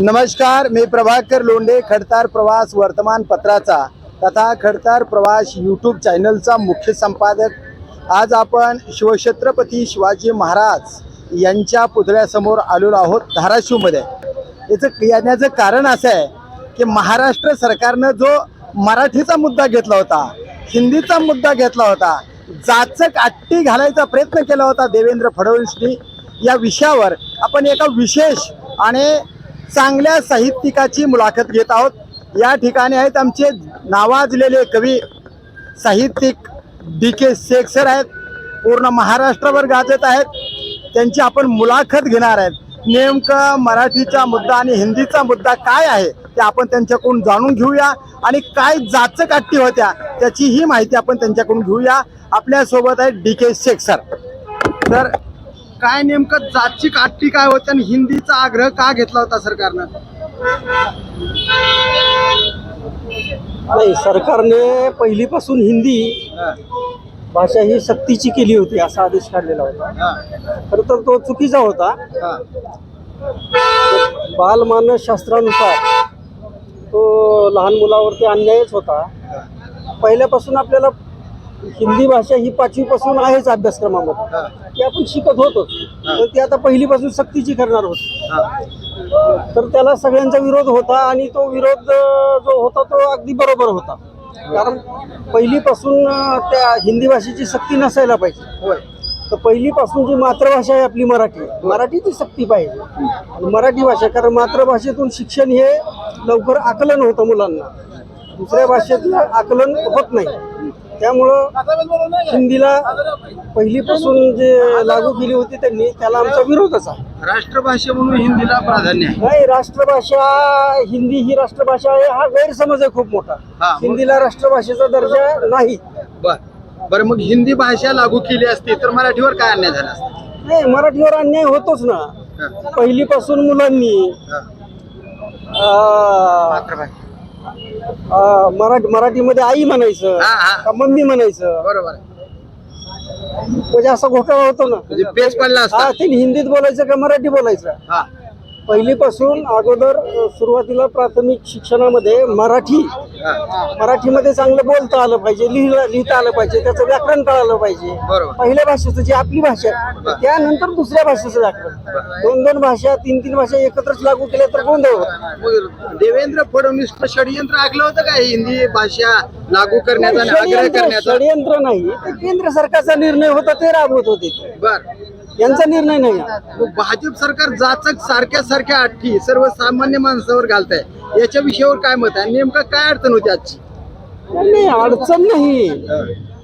नमस्कार मी प्रभाकर लोंढे खडतार प्रवास वर्तमानपत्राचा तथा खडतार प्रवास यूट्यूब चॅनलचा मुख्य संपादक. आज आपण शिवछत्रपती शिवाजी महाराज यांच्या पुतळ्यासमोर आलेलो आहोत धाराशिवमध्ये. याचं येण्याचं कारण असं आहे की महाराष्ट्र सरकारनं जो मराठीचा मुद्दा घेतला होता हिंदीचा मुद्दा घेतला होता जाचक आट्टी घालायचा प्रयत्न केला होता देवेंद्र फडणवीसनी. या विषयावर आपण एका विशेष आणि चांगल्या साहित्यिकाची मुलाखत घेत आहोत. या ठिकाणी आहेत आमचे नावाजलेले कवी साहित्यिक डी के शेख सर आहेत. पूर्ण महाराष्ट्रभर गाजत आहेत. त्यांची आपण मुलाखत घेणार आहेत. नेमकं मराठीचा मुद्दा आणि हिंदीचा मुद्दा काय आहे ते आपण त्यांच्याकडून जाणून घेऊया. आणि काय जाचक आट्टी होत्या त्याची ही माहिती आपण त्यांच्याकडून घेऊया. आपल्यासोबत आहे डी के शेख सर. तर काय नेमकं जातची काठी काय होती आणि हिंदीचा आग्रह का घेतला होता सरकारनं? नाही सरकारने पहिलीपासून हिंदी भाषा ही सक्तीची केली होती असा आदेश काढलेला होता. खरं तर तो चुकीचा होता. बालमानस शास्त्रानुसार तो लहान मुलावरती अन्यायच होता. पहिल्यापासून आपल्याला हिंदी भाषा ही पाचवीपासून आहेच अभ्यासक्रमामध्ये. ती आपण शिकत होतोच पण ती आता पहिलीपासून सक्तीची करणार होती. तर त्याला सगळ्यांचा विरोध होता आणि तो विरोध जो होता तो अगदी बरोबर होता. कारण पहिलीपासून त्या हिंदी भाषेची सक्ती नसायला पाहिजे. होय. तर पहिलीपासून जी मातृभाषा आहे आपली मराठी मराठीची सक्ती पाहिजे. मराठी भाषा कारण मातृभाषेतून शिक्षण हे लवकर आकलन होतं मुलांना. दुसऱ्या भाषेतलं आकलन होत नाही. त्यामुळं हिंदीला पहिलीपासून जे लागू केली होती त्यांनी त्याला आमचा विरोधच आहे. राष्ट्रभाषा म्हणून हिंदीला प्राधान्य आहे. नाही राष्ट्रभाषा हिंदी ही राष्ट्रभाषा आहे हा गैरसमज आहे खूप मोठा. हा. हिंदीला राष्ट्रभाषेचा दर्जा नाही. बर. बरं मग हिंदी भाषा लागू केली असती तर मराठीवर काय अन्याय झाला असता? नाही मराठीवर अन्याय होतोच ना. हा. पहिलीपासून मुलांनी हा. अं, मातृभाषा. अं, मराठी मराठीमध्ये आई म्हणायचं हा, हा. का मम्मी म्हणायचं. बरोबर. आहे. म्हणजे असा घोटाळा होतो ना. म्हणजे पेच पडला असता. हा हिंदीत बोलायचं का मराठी बोलायचं? हा. पहिलीपासून अगोदर सुरुवातीला प्राथमिक शिक्षणामध्ये मराठी. मराठीमध्ये चांगलं बोलता आलं पाहिजे लिहिला लिहिता आलं पाहिजे त्याचं व्याकरण कळालं पाहिजे. पहिल्या भाषेचं जी आपली भाषा आहे त्यानंतर दुसऱ्या भाषेचं व्याकरण. दोन दोन भाषा तीन तीन भाषा एकत्रच लागू केल्या तर गोंधळ होतो. मग देवेंद्र फडणवीस षडयंत्र आखलं होतं का हिंदी भाषा लागू करण्याचा? षडयंत्र नाही. ते केंद्र सरकारचा निर्णय होता ते राबवत होते. बर. यांचा निर्णय नाही. मग भाजप सरकार जाचक सारख्या सारख्या अट्टी सर्वसामान्य माणसावर घालताय. याच्या विषयावर काय मत आहे? नेमकं काय अडचण होती आजची? नाही अडचण नाही.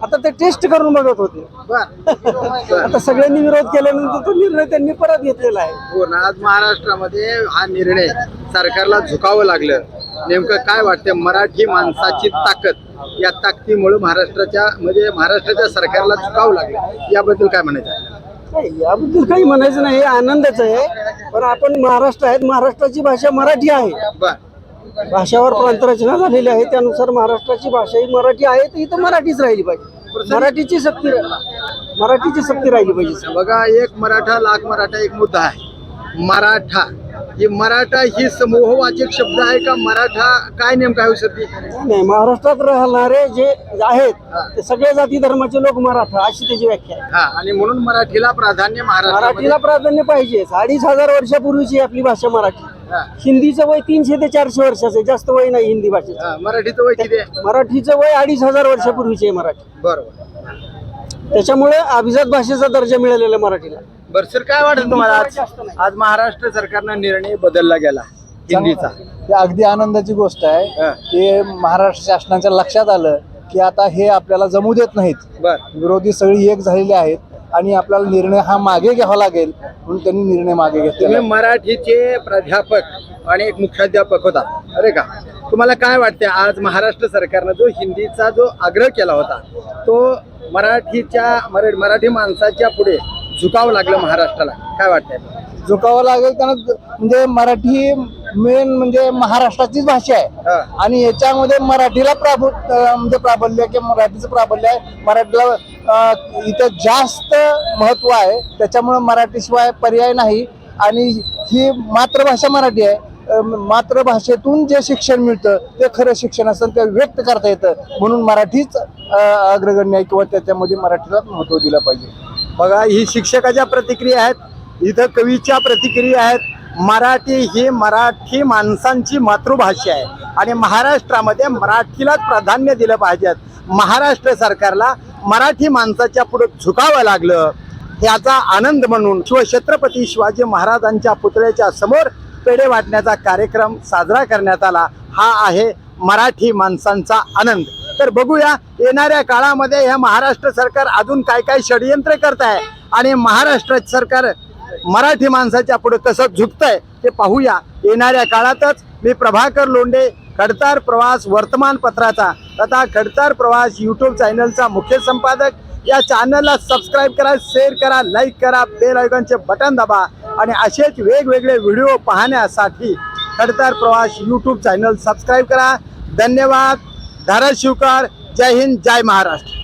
आता ते टेस्ट करून बघत होते. बर. आता सगळ्यांनी विरोध केल्यानंतर तो निर्णय त्यांनी परत घेतलेला आहे. हो ना आज महाराष्ट्रामध्ये हा निर्णय सरकारला झुकावं लागलं. नेमकं काय वाटतं मराठी माणसाची ताकद या ताकदीमुळे महाराष्ट्राच्या म्हणजे महाराष्ट्राच्या सरकारला झुकावं लागलं. याबद्दल काय म्हणायचं? आहे? नाही, याबद्दल काही म्हणायचं नाही हे आनंदच आहे. पण आपण महाराष्ट्र आहेत महाराष्ट्राची भाषा मराठी आहे. बर. भाषावर प्रांतरचना झालेली आहे त्यानुसार महाराष्ट्राची भाषा ही मराठी आहे तर इथं मराठीच राहिली पाहिजे. मराठीची सक्ती मराठीची सक्ती राहिली पाहिजे. बघा एक मराठा लाख मराठा एक मुद्दा आहे. मराठा. ही मराठा ही समूहवाचक शब्द आहे का? मराठा काय नेमका आहे सध्या नाही महाराष्ट्रात राहणारे जे आहेत ते सगळे जाती धर्माचे लोक मराठा अशी त्याची व्याख्या आहे. हा आणि म्हणून मराठीला प्राधान्य मराठीला प्राधान्य पाहिजे. अडीच हजार वर्षापूर्वीची आपली भाषा मराठी. हिंदीचं वय तीनशे ते चारशे वर्षाचं आहे. जास्त वय नाही हिंदी भाषेचं. मराठीचं वय किती आहे? मराठीचं वय अडीच हजार वर्षापूर्वीची आहे मराठी. बरोबर. त्याच्यामुळे अभिजात भाषेचा दर्जा मिळालेला आहे मराठीला. बर सर काय वाटत तुम्हाला आज? आज महाराष्ट्र सरकारनं निर्णय बदलला गेला हिंदीचा. ही अगदी आनंदाची गोष्ट आहे. हा, की महाराष्ट्र शासनाच्या लक्षात आलं की आता हे आपल्याला जमू देत नाहीत. बर. विरोधी सगळी एक झालेली आहेत आणि आपल्याला निर्णय हा मागे घ्यावा लागेल म्हणून त्यांनी निर्णय मागे घेतलेला तुम्ही आहे. मराठीचे प्राध्यापक आणि एक मुख्याध्यापक होता अरे का? तुम्हाला काय वाटते आज महाराष्ट्र सरकारनं जो हिंदीचा जो आग्रह केला होता तो मराठीच्या मरा- मराठी माणसाच्या पुढे झुकावं लागलं महाराष्ट्राला? काय वाटतंय? झुकावं लागेल कारण म्हणजे मराठी मेन म्हणजे महाराष्ट्राचीच भाषा आहे. आणि याच्यामध्ये मराठीला प्राभु म्हणजे प्राबल्य किंवा मराठीचं प्राबल्य आहे. मराठीला इथं जास्त महत्त्व आहे. त्याच्यामुळे मराठीशिवाय पर्याय नाही. आणि ही मातृभाषा मराठी आहे. मातृभाषेतून जे शिक्षण मिळतं ते खरं शिक्षण असतं ते व्यक्त करता येतं. म्हणून मराठीच अग्रगण्य आहे किंवा त्याच्यामध्ये मराठीला महत्त्व दिलं पाहिजे. बघा ही शिक्षकाच्या प्रतिक्रिया आहेत इथं कवीच्या प्रतिक्रिया आहेत. मराठी ही मराठी माणसांची मातृभाषा आहे. आणि महाराष्ट्रामध्ये मराठीलाच प्राधान्य दिलं पाहिजे. महाराष्ट्र सरकारला मराठी माणसाच्या पुढे झुकावं लागलं. याचा आनंद म्हणून शिवछत्रपती शिवाजी महाराजांच्या पुतळ्याच्या समोर पेढे वाटण्याचा कार्यक्रम साजरा करण्यात आला. हा आहे मराठी माणसांचा आनंद. तर बघूया येणाऱ्या काळामध्ये हे महाराष्ट्र सरकार अजून काय काय षडयंत्र करत आहे आणि महाराष्ट्र सरकार मराठी माणसाच्या पुढे कसं झुकतंय ते पाहूया. येणाऱ्या काळातच मी प्रभाकर लोंढे खडतार प्रवास वर्तमानपत्राचा तथा खडतार प्रवास यूट्यूब चॅनलचा मुख्य संपादक. या चॅनलला सबस्क्राईब करा शेअर करा लाईक करा बेल आयकॉनचे बटन दाबा आणि असेच वेगवेगळे व्हिडिओ पाहण्यासाठी खडतार प्रवास यूट्यूब चॅनल सबस्क्राईब करा. धन्यवाद. धाराशिवकर जय हिंद जय महाराष्ट्र.